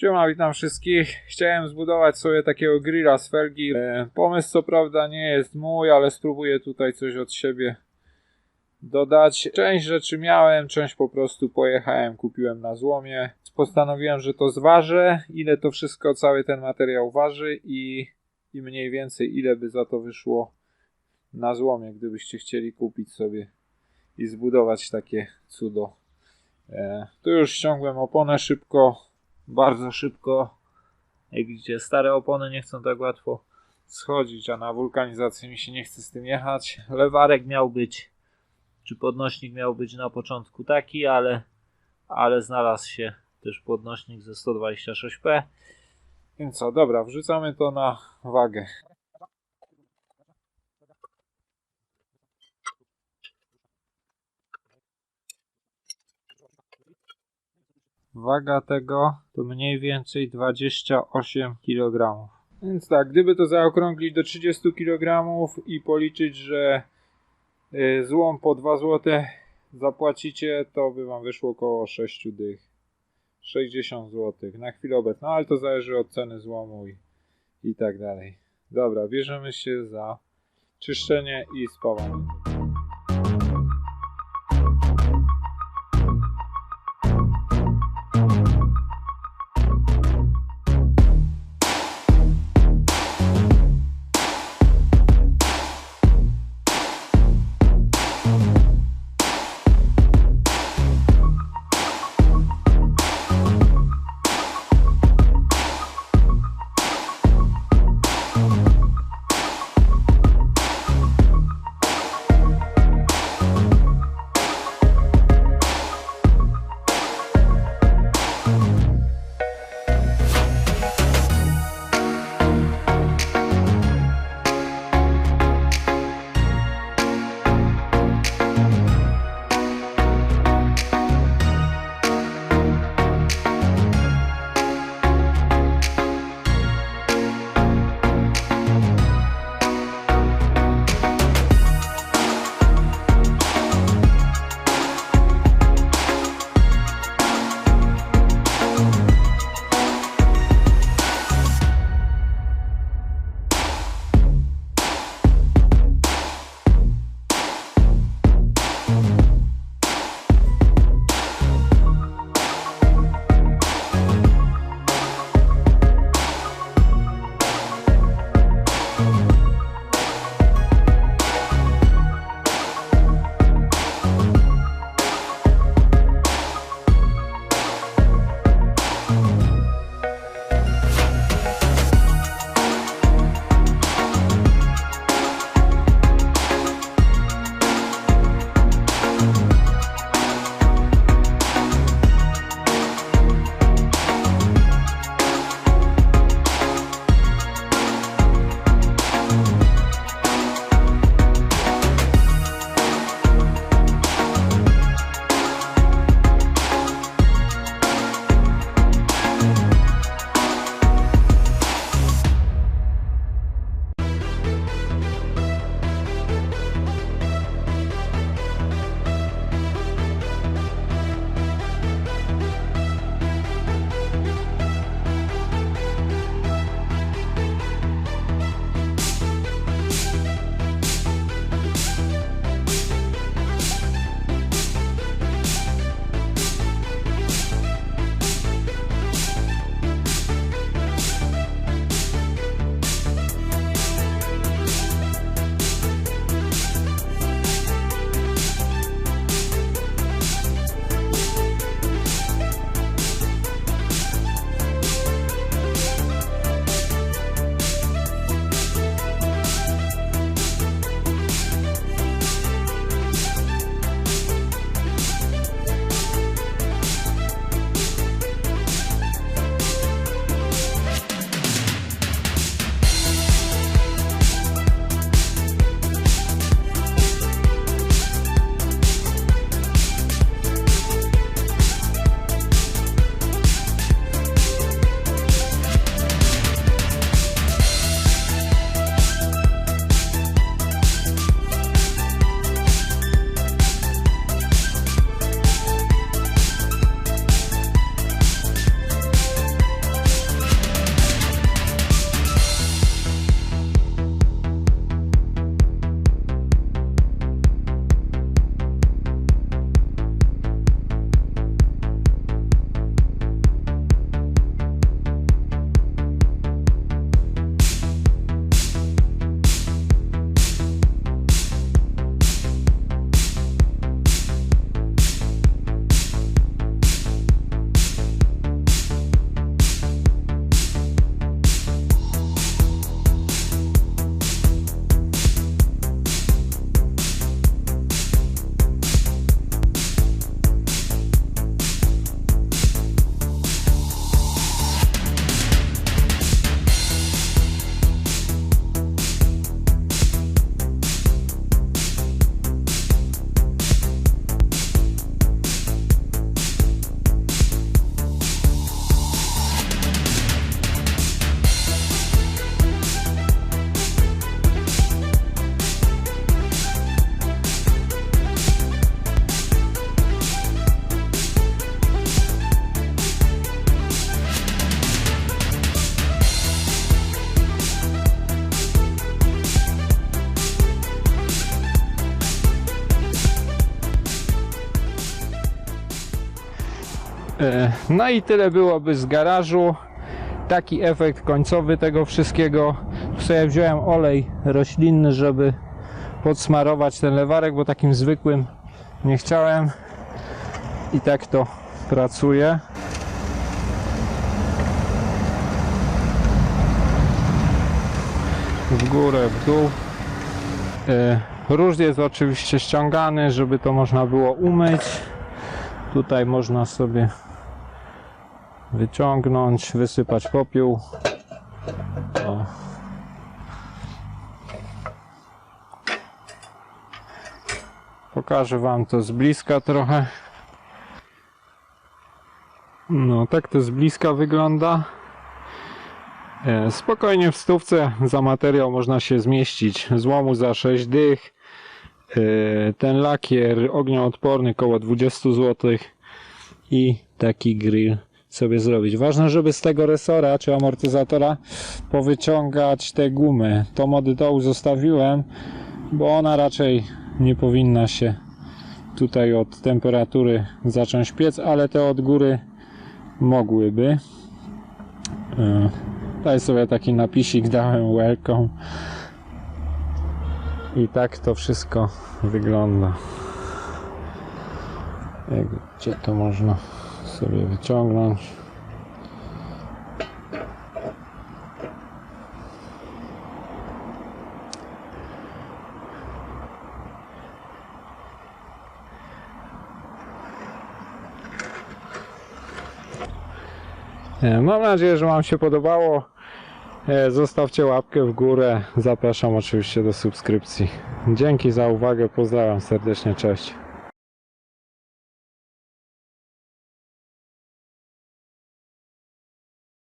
Siema, witam wszystkich. Chciałem zbudować sobie takiego grilla z felgi. E, Pomysł co prawda nie jest mój, ale spróbuję tutaj coś od siebie dodać. Część rzeczy miałem, część po prostu pojechałem, kupiłem na złomie. Postanowiłem, że to zważę, ile to wszystko, cały ten materiał waży i, i mniej więcej ile by za to wyszło na złomie, gdybyście chcieli kupić sobie i zbudować takie cudo. E, tu już ściągłem oponę szybko, bardzo szybko. Jak widzicie, stare opony nie chcą tak łatwo schodzić, a na wulkanizację mi się nie chce z tym jechać. Lewarek miał być, czy podnośnik miał być na początku taki, ale, ale znalazł się też podnośnik ze 126p. Więc co, dobra, wrzucamy to na wagę. Waga tego to mniej więcej 28 kg. Więc tak, gdyby to zaokrąglić do 30 kg i policzyć, że y, złom po 2 zł zapłacicie, to by wam wyszło około 6 dych. 60 zł na chwilę obecną, ale to zależy od ceny złomu i, i tak dalej. Dobra, bierzemy się za czyszczenie i spawanie. No i tyle byłoby z garażu. Taki efekt końcowy tego wszystkiego. Tu sobie wziąłem olej roślinny, żeby podsmarować ten lewarek, bo takim zwykłym nie chciałem. I tak to pracuje. W górę, w dół. E, Róż jest oczywiście ściągany, żeby to można było umyć. Tutaj można sobie wyciągnąć, wysypać popiół. O. Pokażę Wam to z bliska trochę. No, tak to z bliska wygląda. E, Spokojnie w stówce za materiał można się zmieścić. Złomu za 6 dych. E, Ten lakier ognioodporny koło 20 zł i taki grill sobie zrobić. Ważne, żeby z tego resora czy amortyzatora powyciągać te gumy. Tą od dołu zostawiłem, bo ona raczej nie powinna się tutaj od temperatury zacząć piec, ale te od góry mogłyby. E, Tutaj sobie taki napisik dałem welcome. I tak to wszystko wygląda. Gdzie to można sobie wyciągnąć. E, Mam nadzieję, że Wam się podobało. E, Zostawcie łapkę w górę. Zapraszam oczywiście do subskrypcji. Dzięki za uwagę. Pozdrawiam serdecznie. Cześć.